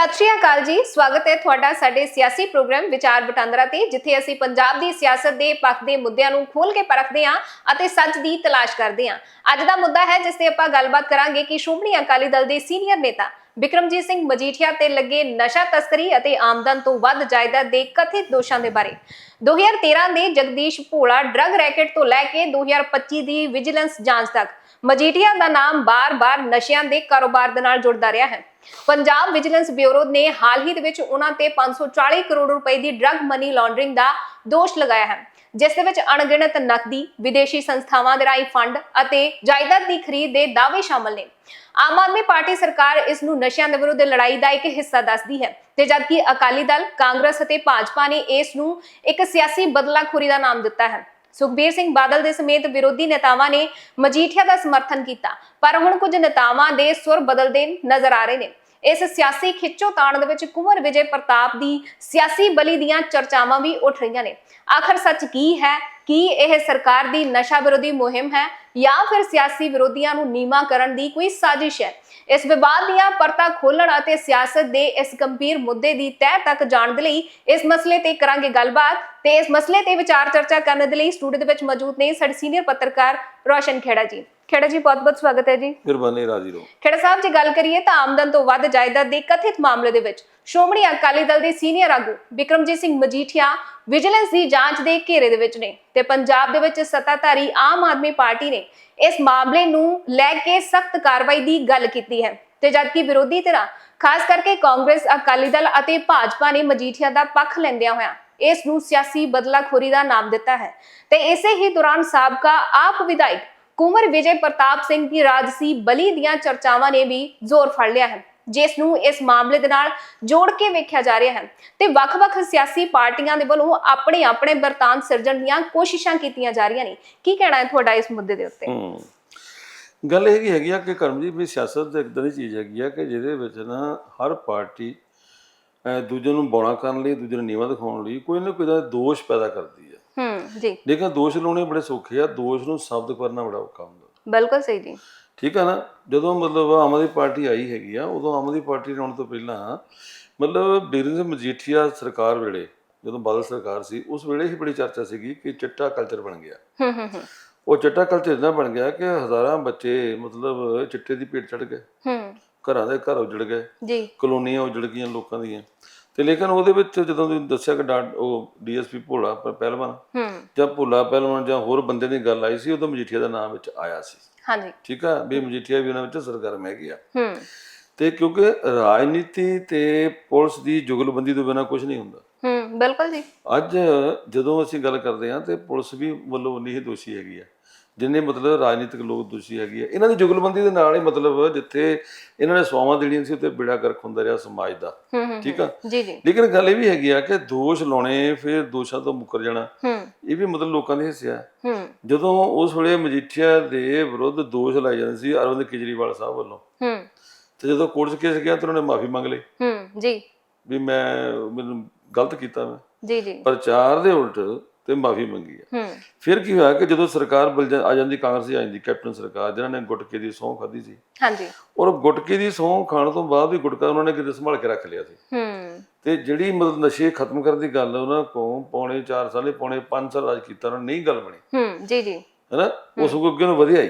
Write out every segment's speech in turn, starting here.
ਸਤਿ ਸ਼੍ਰੀ ਅਕਾਲ ਜੀ, ਸਵਾਗਤ ਹੈ ਤੁਹਾਡਾ ਸਾਡੇ ਸਿਆਸੀ ਪ੍ਰੋਗਰਾਮ ਵਿਚਾਰ ਵਟਾਂਦਰਾ ਤੇ, ਜਿੱਥੇ ਅਸੀਂ ਪੰਜਾਬ ਦੀ ਸਿਆਸਤ ਦੇ ਪੱਖ ਦੇ ਮੁੱਦਿਆਂ ਨੂੰ ਖੋਲ ਕੇ ਪਰਖਦੇ ਹਾਂ ਅਤੇ ਸੱਚ ਦੀ ਤਲਾਸ਼ ਕਰਦੇ ਹਾਂ। ਅੱਜ ਦਾ ਮੁੱਦਾ ਹੈ ਜਿਸ ਤੇ ਆਪਾਂ ਗੱਲਬਾਤ ਕਰਾਂਗੇ ਕਿ ਸ਼੍ਰੋਮਣੀ ਅਕਾਲੀ ਦਲ ਦੇ ਸੀਨੀਅਰ ਨੇਤਾ ਬਿਕਰਮਜੀਤ ਸਿੰਘ ਮਜੀਠੀਆ ਤੇ ਲੱਗੇ ਨਸ਼ਾ ਤਸਕਰੀ ਅਤੇ ਆਮਦਨ ਤੋਂ ਵੱਧ ਜਾਇਦਾਦ ਦੇ ਕਥਿਤ ਦੋਸ਼ਾਂ ਦੇ ਬਾਰੇ। 2013 ਦੇ ਜਗਦੀਸ਼ ਭੋਲਾ ਡਰੱਗ ਰੈਕੇਟ ਤੋਂ ਲੈ ਕੇ 2025 ਦੀ ਵਿਜੀਲੈਂਸ ਜਾਂਚ ਤੱਕ। ਮਜੀਠੀਆ ਦਾ ਨਾਮ ਬਾਰ-ਬਾਰ ਨਸ਼ਿਆਂ ਦੇ ਕਾਰੋਬਾਰ ਦੇ ਨਾਲ ਜੁੜਦਾ ਰਿਹਾ ਹੈ। ਪੰਜਾਬ ਵਿਜੀਲੈਂਸ ਬਿਊਰੋ ਨੇ ਹਾਲ ਹੀ ਦੇ ਵਿੱਚ ਉਹਨਾਂ ਤੇ 540 ਕਰੋੜ ਰੁਪਏ ਦੀ ਡਰੱਗ ਮਨੀ ਲਾਂਡਰਿੰਗ ਦਾ ਦੋਸ਼ ਲਗਾਇਆ ਹੈ। ਜਿਸ ਦੇ ਵਿੱਚ ਅਣਗਿਣਤ ਨਕਦੀ, ਵਿਦੇਸ਼ੀ ਸੰਸਥਾਵਾਂ ਦੇ ਰਾਹੀਂ ਫੰਡ ਅਤੇ ਜਾਇਦਾਦ ਦੀ ਖਰੀਦ ਦੇ ਦਾਅਵੇ ਸ਼ਾਮਲ ਨੇ। ਆਮ ਆਦਮੀ ਪਾਰਟੀ ਸਰਕਾਰ ਇਸ ਨੂੰ ਨਸ਼ਿਆਂ ਦੇ ਵਿਰੁੱਧ ਲੜਾਈ ਦਾ ਇੱਕ ਹਿੱਸਾ ਦੱਸਦੀ ਹੈ ਤੇ ਜਦਕਿ ਅਕਾਲੀ ਦਲ, ਕਾਂਗਰਸ ਅਤੇ ਭਾਜਪਾ ਨੇ ਇਸ ਨੂੰ ਇੱਕ ਸਿਆਸੀ ਬਦਲਾਖੋਰੀ ਦਾ ਨਾਮ ਦਿੱਤਾ ਹੈ। ਸੁਖਬੀਰ ਸਿੰਘ ਬਾਦਲ ਦੇ ਸਮੇਤ ਵਿਰੋਧੀ ਨੇਤਾਵਾਂ ਨੇ ਮਜੀਠੀਆ ਦਾ ਸਮਰਥਨ ਕੀਤਾ, ਪਰ ਹੁਣ ਕੁਝ ਨੇਤਾਵਾਂ ਦੇ ਸੁਰ ਬਦਲਦੇ ਨਜ਼ਰ ਆ ਰਹੇ ਨੇ। ਇਸ ਸਿਆਸੀ ਖਿੱਚੋਤਾਣ ਦੇ ਵਿੱਚ ਕੁੰਵਰ ਵਿਜੇ ਪ੍ਰਤਾਪ ਦੀ ਸਿਆਸੀ ਬਲੀ ਦੀਆਂ ਚਰਚਾਵਾਂ ਵੀ ਉੱਠ ਰਹੀਆਂ ਨੇ। ਆਖਰ ਸੱਚ ਕੀ ਹੈ? ਕੀ ਇਹ ਸਰਕਾਰ ਦੀ ਨਸ਼ਾ ਵਿਰੋਧੀ ਮੁਹਿੰਮ ਹੈ ਜਾਂ ਫਿਰ ਸਿਆਸੀ ਵਿਰੋਧੀਆਂ ਨੂੰ ਨੀਮਾ ਕਰਨ ਦੀ ਕੋਈ ਸਾਜ਼ਿਸ਼ ਹੈ? ਇਸ ਵਿਵਾਦ ਦੀਆਂ ਪਰਤਾਂ ਖੋਲਣ ਅਤੇ ਸਿਆਸਤ ਦੇ ਇਸ ਗੰਭੀਰ ਮੁੱਦੇ ਦੀ ਤਹਿ ਤੱਕ ਜਾਣ ਦੇ ਲਈ ਇਸ ਮਸਲੇ ਤੇ ਕਰਾਂਗੇ ਗੱਲਬਾਤ ਤੇ ਇਸ ਮਸਲੇ ਤੇ ਵਿਚਾਰ ਚਰਚਾ ਕਰਨ ਦੇ ਲਈ ਸਟੂਡੀਓ ਦੇ ਵਿੱਚ ਮੌਜੂਦ ਨੇ ਸਾਡੇ ਸੀਨੀਅਰ ਪੱਤਰਕਾਰ ਰੋਸ਼ਨ ਖੇੜਾ ਜੀ। ਖੇੜਾ ਜੀ ਬਹੁਤ-ਬਹੁਤ ਸਵਾਗਤ ਹੈ ਜੀ। ਮਿਹਰਬਾਨੀ ਰਾਜੀ ਰਹੋ। ਖੇੜਾ ਸਾਹਿਬ ਜੇ ਗੱਲ ਕਰੀਏ ਤਾਂ ਆਮਦਨ ਤੋਂ ਵੱਧ ਜਾਇਦਾਦ ਦੇ ਕਥਿਤ ਮਾਮਲੇ ਦੇ ਵਿੱਚ ਸ਼੍ਰੋਮਣੀ ਅਕਾਲੀ ਦਲ ਦੇ ਸੀਨੀਅਰ ਆਗੂ ਬਿਕਰਮਜੀਤ ਸਿੰਘ ਮਜੀਠੀਆ ਵਿਜੀਲੈਂਸ ਦੀ ਜਾਂਚ ਦੇ ਘੇਰੇ ਦੇ ਵਿੱਚ ਨੇ ਤੇ ਪੰਜਾਬ ਦੇ ਵਿੱਚ ਸੱਤਾਧਾਰੀ ਆਮ ਆਦਮੀ ਪਾਰਟੀ ਨੇ ਇਸ ਮਾਮਲੇ ਨੂੰ ਲੈ ਕੇ ਸਖਤ ਕਾਰਵਾਈ ਦੀ ਗੱਲ ਕੀਤੀ ਹੈ। ਤੇ ਜਦਕਿ ਵਿਰੋਧੀ ਧਿਰਾਂ ਖਾਸ ਕਰਕੇ ਕਾਂਗਰਸ ਅਕਾਲੀ ਦਲ ਅਤੇ ਭਾਜਪਾ ਨੇ ਮਜੀਠੀਆ ਦਾ ਪੱਖ ਲੈਂਦਿਆਂ ਹੋਇਆਂ ਇਸ ਨੂੰ ਸਿਆਸੀ ਬਦਲਾਖੋਰੀ ਦਾ ਨਾਮ ਦਿੱਤਾ ਹੈ। ਤੇ ਇਸੇ ਹੀ ਦੌਰਾਨ ਸਾਬਕਾ ਆਪ ਵਿਧਾਇਕ ਕੁੰਵਰ ਵਿਜੇ ਪ੍ਰਤਾਪ ਸਿੰਘ ਦੀ ਰਾਜਸੀ ਬਲੀ ਦੀਆਂ ਚਰਚਾਵਾਂ ਨੇ ਵੀ ਜ਼ੋਰ ਫੜ ਲਿਆ ਹੈ, ਜਿਸ ਨੂੰ ਇਸ ਮਾਮਲੇ ਦੇ ਨਾਲ ਜੋੜ ਕੇ ਵੇਖਿਆ ਜਾ ਰਿਹਾ ਹੈ ਤੇ ਵੱਖ-ਵੱਖ ਸਿਆਸੀ ਪਾਰਟੀਆਂ ਦੇ ਵੱਲੋਂ ਆਪਣੇ ਆਪਣੇ ਵਰਤਾਨ ਸਿਰਜਣ ਦੀਆਂ ਕੋਸ਼ਿਸ਼ਾਂ ਕੀਤੀਆਂ ਜਾ ਰਹੀਆਂ ਨੇ। ਕੀ ਕਹਿਣਾ ਹੈ ਤੁਹਾਡਾ ਇਸ ਮੁੱਦੇ ਦੇ ਉੱਤੇ? ਗੱਲ ਇਹ ਕੀ ਹੈਗੀ ਆ ਕਿ ਕਰਮਜੀਤ ਵੀ ਸਿਆਸਤ ਇੱਕ ਇਦਾਂ ਦੀ ਚੀਜ਼ ਹੈਗੀ ਆ ਕਿ ਜਿਹਦੇ ਵਿੱਚ ਨਾ ਹਰ ਪਾਰਟੀ ਦੂਜੇ ਨੂੰ ਬੌਣਾ ਕਰਨ ਲਈ, ਦੂਜੇ ਨੂੰ ਨੀਵਾਂ ਦਿਖਾਉਣ ਲਈ ਕੋਈ ਨਾ ਕੋਈ ਦਾ ਦੋਸ਼ ਪੈਦਾ ਕਰਦੀ ਹੈ। ਹੂੰ ਜੀ। ਲੇਕਿਨ ਦੋਸ਼ ਲਾਉਣੇ ਬੜੇ ਸੌਖੇ ਆ। ਦੋਸ਼ ਨੂੰ ਸਾਬਤ ਕਰਨਾ ਬੜਾ ਔਖਾ ਹੁੰਦਾ। ਬਿਲਕੁਲ ਸਹੀ ਜੀ। ਠੀਕ ਆ ਨਾ? ਜਦੋਂ ਮਤਲਬ ਆਮ ਆਦਮੀ ਪਾਰਟੀ ਆਈ ਹੈਗੀ ਆ ਉਦੋਂ ਆਮ ਆਦਮੀ ਪਾਰਟੀ ਆਉਣ ਤੋਂ ਪਹਿਲਾਂ ਮਤਲਬ ਸਿੰਘ ਮਜੀਠੀਆ ਸਰਕਾਰ ਵੇਲੇ ਜਦੋਂ ਬਾਦਲ ਸਰਕਾਰ ਸੀ ਉਸ ਵੇਲੇ ਹੀ ਬੜੀ ਚਰਚਾ ਸੀਗੀ ਕਿ ਚਿੱਟਾ ਕਲਚਰ ਬਣ ਗਿਆ। ਹੂੰ ਹੂੰ ਹੂੰ। ਉਹ ਚਿੱਟਾ ਕਲਚਰ ਇਦਾਂ ਬਣ ਗਿਆ ਕਿ ਹਜ਼ਾਰਾਂ ਬੱਚੇ ਮਤਲਬ ਚਿੱਟੇ ਦੀ ਭੇਟ ਚੜ ਗਏ। ਹੂੰ। ਘਰਾਂ ਦੇ ਘਰ ਉਜੜ ਗਏ। ਜੀ। ਕਲੋਨੀਆਂ ਉਜੜ ਗਈਆਂ ਲੋਕਾਂ ਦੀਆਂ। ਤੇ ਲੇਕਿਨ ਉਹਦੇ ਵਿੱਚ ਜਦੋਂ ਤੁਸੀਂ ਦੱਸਿਆ ਕਿ ਡਾ- ਉਹ ਡੀਐਸਪੀ ਭੋਲਾ ਪ- ਪਹਿਲਵਾਨ ਹੂੰ। ਜਾਂ ਭੋਲਾ ਪਹਿਲਵਾਨ ਜਾਂ ਹੋਰ ਬੰਦੇ ਦੀ ਗੱਲ ਆਈ ਸੀ ਉਦੋਂ ਮਜੀਠੀਆ ਦਾ ਨਾਮ ਵਿੱਚ ਆਇਆ ਸੀ। ਹਾਂਜੀ। ਠੀਕ ਆ? ਵੀ ਮਜੀਠੀਆ ਵੀ ਉਹਨਾਂ ਵਿੱਚ ਸਰਗਰਮ ਹੈਗੀ ਆ। ਹੂੰ। ਤੇ ਕਿਉਂਕਿ ਰਾਜਨੀਤੀ ਤੇ ਪੁਲਿਸ ਦੀ ਜੁਗਲਬੰਦੀ ਤੋਂ ਬਿਨਾਂ ਕੁਝ ਨਹੀਂ ਹੁੰਦਾ। ਹੂੰ ਬਿਲਕੁਲ ਜੀ। ਅੱਜ ਜਦੋਂ ਅਸੀਂ ਗੱਲ ਕਰਦੇ ਹਾਂ ਤੇ ਪੁਲਿਸ ਵੀ ਵੱਲੋਂ ਉਨੀ ਹੀ ਦੋਸ਼ੀ ਹੈਗੀ ਆ। ਜਿੰਨੇ ਮਤਲਬ ਰਾਜਨੀਤਿਕ ਲੋਕ ਦੋਸ਼ੀ ਹੈਗੀ ਆ ਇਹਨਾਂ ਦੀ ਜੁਗਲਬੰਦੀ ਦੇ ਨਾਲ ਹੀ ਮਤਲਬ ਜਿੱਥੇ ਇਹਨਾਂ ਨੇ ਸਵਾਵਾਂ ਦੇਣੀਆਂ ਸੀ ਉੱਤੇ ਬਿੜਾ ਗਰਕ ਹੁੰਦਾ ਰਿਹਾ ਸਮਾਜ ਦਾ। ਠੀਕ ਆ? ਜੀ ਜੀ। ਲੇਕਿਨ ਗੱਲ ਇਹ ਵੀ ਹੈਗੀ ਆ ਕਿ ਦੋਸ਼ ਲਾਉਣੇ ਫਿਰ ਦੋਸ਼ਾਂ ਤੋਂ ਮੁੱਕਰ ਜਾਣਾ ਇਹ ਵੀ ਮਤਲਬ ਲੋਕਾਂ ਦੀ ਹਿੱਸਿਆ ਹੈ। ਹੂੰ। ਜਦੋਂ ਉਸ ਵੇਲੇ ਮਜੀਠੀਆ ਦੇ ਵਿਰੁੱਧ ਦੋਸ਼ ਲਾਏ ਜਾਂਦੇ ਸੀ ਅਰਵਿੰਦ ਕੇਜਰੀਵਾਲ ਸਾਹਿਬ ਵੱਲੋਂ। ਤੇ ਜਦੋਂ ਕੋਰਟ 'ਚ ਕੇਸ ਗਿਆ ਤਾਂ ਉਹਨਾਂ ਨੇ ਮਾਫੀ ਮੰਗ ਲਈ। ਹੂੰ ਜੀ। ਵੀ ਮੈਂ ਮੈਨੂੰ ਗਲਤ ਕੀਤਾ ਮੈਂ। ਜੀ ਜੀ। ਪ੍ਰਚਾਰ ਦੇ ਉਲਟ ਤੇ ਮਾਫੀ ਮੰਗੀ ਹੂੰ। ਫਿਰ ਕੀ ਹੋਇਆ ਕਿ ਜਦੋਂ ਸਰਕਾਰ ਆ ਜਾਂਦੀ ਕਾਂਗਰਸੀ ਆ ਜਾਂਦੀ ਕੈਪਟਨ ਸਰਕਾਰ ਜਿਨ੍ਹਾਂ ਨੇ ਗੁਟਕੇ ਦੀ ਸਹੁੰ ਖਾਧੀ ਸੀ। ਹਾਂਜੀ। ਔਰ ਗੁਟਕੇ ਦੀ ਸਹੁੰ ਖਾਣ ਤੋਂ ਬਾਅਦ ਵੀ ਗੁਟਕਾ ਉਹਨਾਂ ਨੇ ਕਿਤੇ ਸੰਭਾਲ ਕੇ ਰੱਖ ਲਿਆ ਸੀ। ਹੂੰ। ਤੇ ਜਿਹੜੀ ਮਤਲਬ ਨਸ਼ੇ ਖਤਮ ਕਰਨ ਦੀ ਗੱਲ ਉਹਨਾਂ ਕੋਲ ਪੌਣੇ 4 ਸਾਲੇ ਪੌਣੇ 5 ਸਾਲ ਰਾਜ ਕੀਤਾ ਉਹਨਾਂ ਨਹੀਂ ਗੱਲ ਬਣੀ। ਹੂੰ ਜੀ ਜੀ। ਹੈਨਾ? ਉਸ ਕੋ ਅੱਗੇ ਨੂੰ ਵਧਿਆ ਹੀ।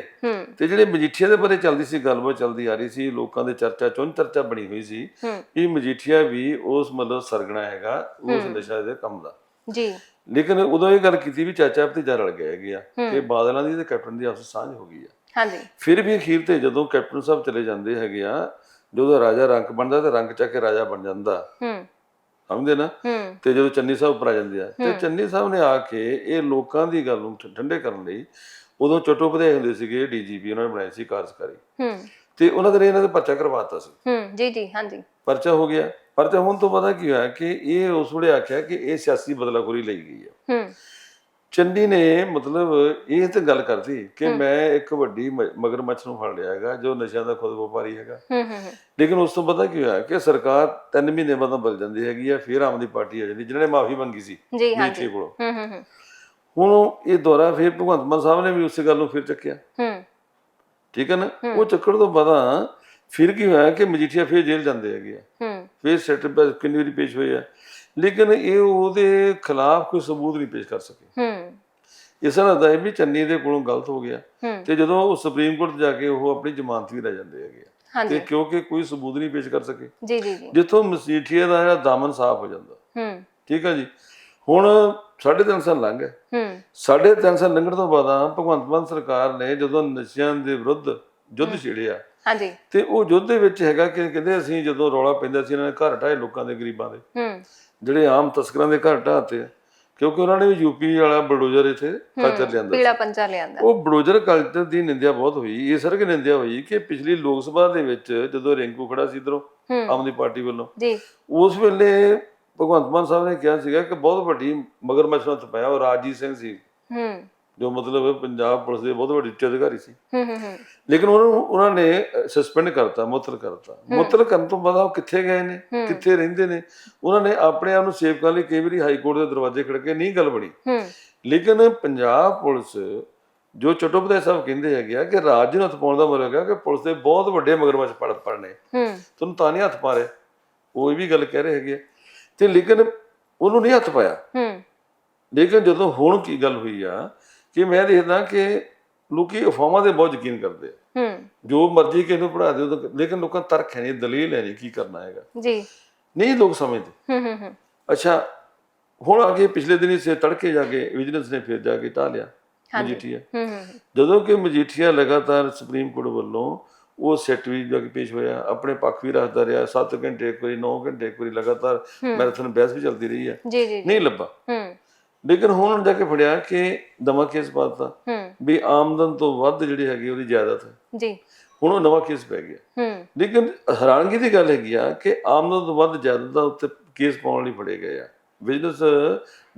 ਤੇ ਜਿਹੜੇ ਮਜੀਠੀਆ ਦੇ ਬਾਰੇ ਚੱਲਦੀ ਸੀ ਗੱਲਬਾਤ ਚੱਲਦੀ ਆ ਰਹੀ ਸੀ ਲੋਕਾਂ ਦੇ ਚਰਚਾ ਚੁੰਨ ਚਰਚਾ ਬਣੀ ਹੋਈ ਸੀ ਇਹ ਮਜੀਠੀਆ ਵੀ ਉਸ ਮਤਲਬ ਸਰਗਣਾ ਹੈਗਾ ਉਸ ਨਸ਼ਾ ਦੇ ਕੰਮ ਦਾ। ਜੀ। ਲੇਕਿਨ ਉਦੋਂ ਇਹ ਗੱਲ ਕੀਤੀ ਵੀ ਚਾਚਾ ਭਤੀਜਾ ਰਲ ਗਏ ਹੈਗੇ ਆ ਤੇ ਬਾਦਲਾਂ ਦੀ ਤੇ ਕੈਪਟਨ ਦੀ ਆਪਸ ਸਾਂਝ ਹੋ ਗਈ ਆ। ਹਾਂਜੀ। ਫਿਰ ਵੀ ਅਖੀਰ ਤੇ ਜਦੋਂ ਕੈਪਟਨ ਸਾਹਿਬ ਚਲੇ ਜਾਂਦੇ ਹੈਗੇ ਆ ਜਦੋਂ ਰਾਜਾ ਰੰਕ ਬਣਦਾ ਤੇ ਰੰਕ ਚੱਕ ਕੇ ਰਾਜਾ ਬਣ ਜਾਂਦਾ। ਹੂੰ। ਸਮਝਦੇ ਨਾ? ਤੇ ਜਦੋਂ ਚੰਨੀ ਸਾਹਿਬ ਉੱਪਰ ਆ ਜਾਂਦੇ ਆ ਤੇ ਚੰਨੀ ਸਾਹਿਬ ਨੇ ਆ ਕੇ ਇਹ ਲੋਕਾਂ ਦੀ ਗੱਲ ਨੂੰ ਠੰਡੇ ਕਰਨ ਲਈ ਉਦੋਂ ਚਟੋਪਧਿਆਏ ਹੁੰਦੇ ਸੀਗੇ ਡੀਜੀਪੀ ਉਹਨਾਂ ਨੇ ਬਣਾਏ ਸੀ ਕਾਰਜਕਾਰੀ। ਹੂੰ। ਤੇ ਉਹਨਾਂ ਦੇ ਇਹਨਾਂ ਦੇ ਪਰਚਾ ਕਰਵਾਤਾ ਸੀ। ਹੂੰ ਜੀ ਜੀ ਹਾਂਜੀ। ਪਰਚਾ ਹੋ ਗਿਆ। ਪਰਚਾ ਹੋਣ ਤੋਂ ਪਤਾ ਕੀ ਹੋਇਆ ਕਿ ਇਹ ਉਸ ਵੇਲੇ ਆਖਿਆ ਕਿ ਇਹ ਸਿਆਸੀ ਬਦਲਾਖੋਰੀ ਲਈ ਗਈ ਹੈ ਹੂੰ। ਚੰਨੀ ਨੇ ਮਤਲਬ ਇਹ ਤੇ ਗੱਲ ਕਰਦੀ ਕਿ ਮੈਂ ਇੱਕ ਵੱਡੀ ਮਗਰਮੱਛ ਨੂੰ ਫੜ ਲਿਆ ਹੈਗਾ ਜੋ ਨਸ਼ਿਆਂ ਦਾ ਖੁਦ ਵਪਾਰੀ ਹੈਗਾ। ਹੂੰ ਹੂੰ ਹੂੰ, ਲੇਕਿਨ ਉਸ ਤੋਂ ਪਤਾ ਕੀ ਹੋਇਆ ਕਿ ਸਰਕਾਰ 3 ਮਹੀਨੇ ਬਾਅਦ ਬਦਲ ਜਾਂਦੀ ਹੈਗੀ ਆ ਫਿਰ ਆਮ ਦੀ ਪਾਰਟੀ ਆ ਜਾਂਦੀ ਜਿਨ੍ਹਾਂ ਨੇ ਮਾਫੀ ਮੰਗੀ ਸੀ ਜੀ ਕੋਲੋਂ। ਹੂੰ ਹੂੰ ਹੂੰ। ਹੁਣ ਇਹ ਦੌਰਾ ਫਿਰ ਭਗਵੰਤ ਮਾਨ ਸਾਹਿਬ ਨੇ ਵੀ ਉਸੇ ਗੱਲ ਨੂੰ ਫਿਰ ਚੱਕਿਆ। ਹੂੰ। ਠੀਕ ਹੈ ਨਾ? ਉਹ ਚੱਕਰ ਤੋਂ ਬਾਅਦ ਫਿਰ ਕੀ ਹੋਇਆ ਕਿ ਮਜੀਠੀਆ ਫਿਰ ਜੇਲ੍ਹ ਜਾਂਦੇ ਹੈਗੇ ਆ। ਫਿਰ ਸੈਟ ਕਿੰਨੀ ਵਾਰੀ ਪੇਸ਼ ਹੋਏ ਆ ਲੇਕਿਨ ਇਹ ਉਹਦੇ ਖਿਲਾਫ ਕੋਈ ਸਬੂਤ ਨਹੀਂ ਪੇਸ਼ ਕਰ ਸਕੇ। ਹੂੰ। ਇਸ ਨਾਲ ਲੱਗਦਾ ਹੈ ਵੀ ਚੰਨੀ ਦੇ ਕੋਲੋਂ ਗਲਤ ਹੋ ਗਿਆ। ਤੇ ਜਦੋਂ ਉਹ ਸੁਪਰੀਮ ਕੋਰਟ ਜਾ ਕੇ ਉਹ ਆਪਣੀ ਜ਼ਮਾਨਤ ਵੀ ਲੈ ਜਾਂਦੇ ਹੈਗੇ। ਤੇ ਕਿਉਂਕਿ ਕੋਈ ਸਬੂਤ ਨਹੀਂ ਪੇਸ਼ ਕਰ ਸਕੇ। ਜੀ ਜੀ ਜੀ। ਜਿੱਥੋਂ ਮਸੀਠੀਆ ਦਾ ਜਿਹੜਾ ਦਾਮਨ ਸਾਫ਼ ਹੋ ਜਾਂਦਾ। ਹੂੰ। ਠੀਕ ਹੈ ਜੀ। ਹੁਣ ਸਾਢੇ ਤਿੰਨ ਸਾਲ ਲੰਘ ਗਏ ਹੂੰ। ਸਾਢੇ ਤਿੰਨ ਸਾਲ ਲੰਘਣ ਤੋਂ ਬਾਅਦ ਭਗਵੰਤ ਮਾਨ ਸਰਕਾਰ ਨੇ ਜਦੋਂ ਨਸ਼ਿਆਂ ਦੇ ਵਿਰੁੱਧ ਯੁੱਧ ਛੇੜਿਆ ਹਾਂਜੀ। ਤੇ ਉਹ ਯੁੱਧ ਦੇ ਵਿੱਚ ਹੈਗਾ ਕਿ ਕਹਿੰਦੇ ਅਸੀਂ ਜਦੋਂ ਰੌਲਾ ਪੈਂਦਾ ਸੀ ਇਹਨਾਂ ਨੇ ਘਰ ਢਾਏ ਲੋਕਾਂ ਦੇ ਗਰੀਬਾਂ ਦੇ। ਹੂੰ। ਜਿਹੜੇ ਆਮ ਤਸਕਰਾਂ ਦੇ ਘਰ ਢਾਤੇ ਕਿਉਂਕਿ ਉਹਨਾਂ ਨੇ ਵੀ ਯੂਪੀ ਵਾਲਾ ਬਲਡੋਜ਼ਰ ਇੱਥੇ ਕਲਚਰ ਲਿਆਂਦਾ ਪੀਲਾ। ਪੰਚਾ ਲਿਆਂਦਾ। ਉਹ ਬਲਡੋਜ਼ਰ ਕਲਚਰ ਦੀ ਨਿੰਦਿਆ ਬਹੁਤ ਹੋਈ। ਇਸ ਕਰਕੇ ਨਿੰਦਿਆ ਹੋਈ ਕਿ ਪਿਛਲੀ ਲੋਕ ਸਭਾ ਦੇ ਵਿੱਚ ਜਦੋਂ ਰਿੰਕੂ ਖੜਾ ਸੀ ਇਧਰੋਂ ਆਮ ਆਦਮੀ ਪਾਰਟੀ ਵੱਲੋਂ ਜੀ। ਉਸ ਵੇਲੇ ਭਗਵੰਤ ਮਾਨ ਸਾਹਿਬ ਨੇ ਕਿਹਾ ਸੀਗਾ ਕਿ ਬਹੁਤ ਵੱਡੀ ਮਗਰਮੱਛ ਨੂੰ ਤਪਾਇਆ ਉਹ ਰਾਜਜੀਤ ਸਿੰਘ ਸੀ। ਹੂੰ। ਜੋ ਮਤਲਬ ਪੰਜਾਬ ਪੁਲਿਸ ਦੇ ਬਹੁਤ ਵੱਡੇ ਉੱਚ ਅਧਿਕਾਰੀ ਸੀ। ਹੂੰ ਹੂੰ ਹੂੰ। ਲੇਕਿਨ ਉਹਨਾਂ ਨੂੰ ਉਹਨਾਂ ਨੇ ਸਸਪੈਂਡ ਕਰਤਾ ਮੁਅੱਤਲ ਕਰਤਾ। ਮੁਅੱਤਲ ਕਰਨ ਤੋਂ ਬਾਅਦ ਉਹ ਕਿੱਥੇ ਗਏ ਨੇ। ਕਿੱਥੇ ਰਹਿੰਦੇ ਨੇ? ਉਹਨਾਂ ਨੇ ਆਪਣੇ ਆਪ ਨੂੰ ਸੇਵ ਕਰਨ ਲਈ ਕਈ ਵਾਰੀ ਹਾਈ ਕੋਰਟ ਦੇ ਦਰਵਾਜ਼ੇ ਖੜਕੇ ਨਹੀਂ ਗੱਲ ਬਣੀ। ਲੇਕਿਨ ਪੰਜਾਬ ਪੁਲਿਸ ਜੋ ਚਟੋਪਦੇ ਸਾਹਿਬ ਕਹਿੰਦੇ ਹੈਗੇ ਆ ਕਿ ਰਾਜ ਨੂੰ ਹੱਥ ਪਾਉਣ ਦਾ ਮਤਲਬ ਹੈਗਾ ਕਿ ਪੁਲਿਸ ਦੇ ਬਹੁਤ ਵੱਡੇ ਮਗਰਮੱਛ ਪੜ ਪੜਨੇ ਤੁਹਾਨੂੰ ਤਾਂ ਨਹੀਂ ਹੱਥ ਪਾ ਰਹੇ ਉਹ ਵੀ ਗੱਲ ਕਹਿ ਰਹੇ ਹੈਗੇ। ਤੇ ਲੇਕਿਨ ਉਹਨੂੰ ਨਹੀਂ ਹੱਥ ਪਾਇਆ। ਲੇਕਿਨ ਜਦੋਂ ਹੁਣ ਕੀ ਗੱਲ ਹੋਈ ਆ ਕਿ ਮੈਂ ਦੇਖਦਾ ਕਿ ਲੋਕੀ ਅਫਵਾਹਾਂ ਤੇ ਬਹੁਤ ਯਕੀਨ ਕਰਦੇ ਆ। ਹੂੰ। ਜੋ ਮਰਜ਼ੀ ਕਿਸੇ ਨੂੰ ਪੜਾ ਦਿਓ ਲੇਕਿਨ ਲੋਕਾਂ ਤਰਕ ਹੈ ਨਹੀਂ ਦਲੀਲ ਹੈ ਨਹੀਂ ਕੀ ਕਰਨਾ ਹੈਗਾ। ਜੀ। ਨਹੀਂ ਲੋਕ ਸਮਝਦੇ। ਹੂੰ ਹੂੰ ਹੂੰ। ਅੱਛਾ ਹੁਣ ਅੱਗੇ ਪਿਛਲੇ ਦਿਨੀ ਸੇ ਤੜਕੇ ਜਾ ਕੇ ਵਿਜੀਲੈਂਸ ਨੇ ਫਿਰ ਜਾ ਕੇ ਢਾਹ ਲਿਆ। ਮਜੀਠੀਆ। ਹੂੰ ਹੂੰ ਜਦੋਂ ਕਿ ਮਜੀਠੀਆ ਲਗਾਤਾਰ ਸੁਪਰੀਮ ਕੋਰਟ ਵੱਲੋਂ ਉਹ ਸੈੱਟ ਵੀ ਜਾ ਕੇ ਪੇਸ਼ ਹੋਇਆ ਆਪਣੇ ਪੱਖ ਵੀ ਰੱਖਦਾ ਰਿਹਾ 7 ਘੰਟੇ ਵਾਰੀ 9 ਘੰਟੇ ਵਾਰੀ ਲਗਾਤਾਰ ਮੈਰਾਥਨ ਬਹਿਸ ਵੀ ਚੱਲਦੀ ਰਹੀ ਹੈ। ਜੀ ਜੀ ਜੀ। ਨਹੀਂ ਲੱਭਾ। ਹੂੰ। ਲੇਕਿਨ ਹੁਣ ਜਾ ਕੇ ਫੜਿਆ ਕਿ ਦਮਾ ਕੇਸ ਪਾਤਾ ਹੂੰ। ਵੀ ਆਮਦਨ ਤੋਂ ਵੱਧ ਜਿਹੜੀ ਹੈਗੀ ਉਹਦੀ ਜਾਇਦਾਦ ਹੈ। ਜੀ। ਹੁਣ ਉਹ ਨਵਾਂ ਕੇਸ ਪੈ ਗਿਆ। ਹੂੰ। ਲੇਕਿਨ ਹੈਰਾਨਗੀ ਦੀ ਗੱਲ ਹੈਗੀ ਆ ਕਿ ਆਮਦਨ ਤੋਂ ਵੱਧ ਜਾਇਦਾਦ ਦਾ ਉੱਤੇ ਕੇਸ ਪਾਉਣ ਲਈ ਫੜੇ ਗਏ ਆ। ਬਿਜ਼ਨਸ